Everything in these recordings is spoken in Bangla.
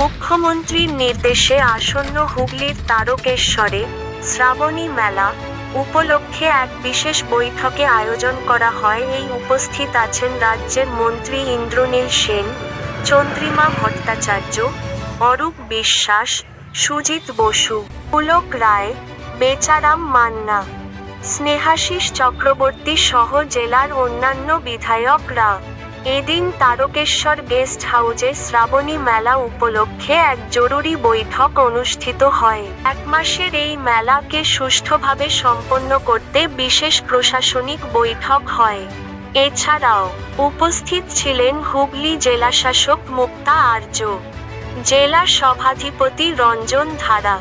মুখ্যমন্ত্রীর নির্দেশে আসন্ন হুগলির তারকেশ্বরে শ্রাবণী মেলা উপলক্ষে এক বিশেষ বৈঠকে আয়োজন করা হয়। এই উপস্থিত আছেন রাজ্যের মন্ত্রী ইন্দ্রনীল সেন, চন্দ্রিমা ভট্টাচার্য, অরূপ বিশ্বাস, সুজিত বসু, পুলক রায়, বেচারাম মান্না, স্নেহাশিস চক্রবর্তী সহ জেলার অন্যান্য বিধায়করা। এদিন তারকেশ্বর গেস্ট হাউজে শ্রাবণী মেলা উপলক্ষে এক জরুরি বৈঠক অনুষ্ঠিত হয়। এক মাসের এই মেলাকে সুষ্ঠুভাবে সম্পন্ন করতে বিশেষ প্রশাসনিক বৈঠক হয়। এছাড়াও উপস্থিত ছিলেন হুগলি জেলাশাসক মুক্তা আর্য, জেলা সভাধিপতি রঞ্জন ধারা,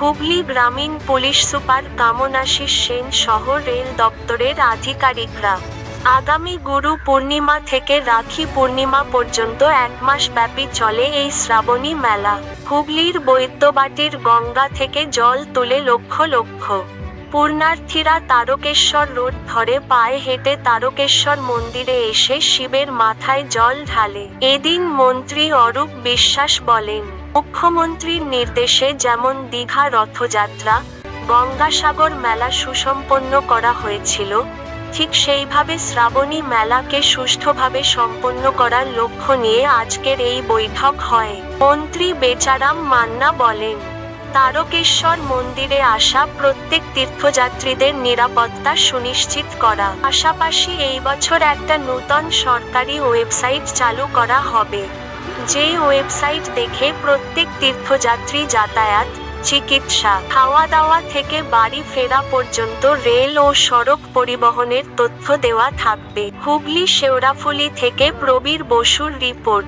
হুগলি গ্রামীণ পুলিশ সুপার কামনাশিস সেন সহ রেল দপ্তরের আধিকারিকরা। আগামী গুরু পূর্ণিমা থেকে রাখি পূর্ণিমা পর্যন্ত এক মাস ব্যাপী চলে এই শ্রাবণী মেলা। হুগলির বৈদ্যবাটির গঙ্গা থেকে জল তুলে লক্ষ লক্ষ। পূর্ণার্থীরা তারকেশ্বর রোড ধরে পায়ে হেঁটে তারকেশ্বর মন্দিরে এসে শিবের মাথায় জল ঢালে। এদিন মন্ত্রী অরূপ বিশ্বাস বলেন, মুখ্যমন্ত্রীর নির্দেশে যেমন দীঘা রথযাত্রা, গঙ্গাসাগর মেলা সুসম্পন্ন করা হয়েছিল ঠিক সেইভাবে শ্রাবণী মেলাকে সুষ্ঠুভাবে সম্পন্ন করার লক্ষ্য নিয়ে আজকের এই বৈঠক হয়। মন্ত্রী বেচারাম মান্না বলেন, তারকেশ্বর মন্দিরে আসা প্রত্যেক তীর্থযাত্রীদের নিরাপত্তা সুনিশ্চিত করা। পাশাপাশি এই বছর একটা নূতন সরকারি ওয়েবসাইট চালু করা হবে। যেই ওয়েবসাইট দেখে প্রত্যেক তীর্থযাত্রী যাতায়াত চিকিৎসা। খাওয়া দাওয়া থেকে বাড়ি ফেরা পর্যন্ত রেল ও সড়ক পরিবহনের তথ্য দেওয়া থাকবে। হুগলি শেওড়াফুলি থেকে প্রবীর বসুর রিপোর্ট।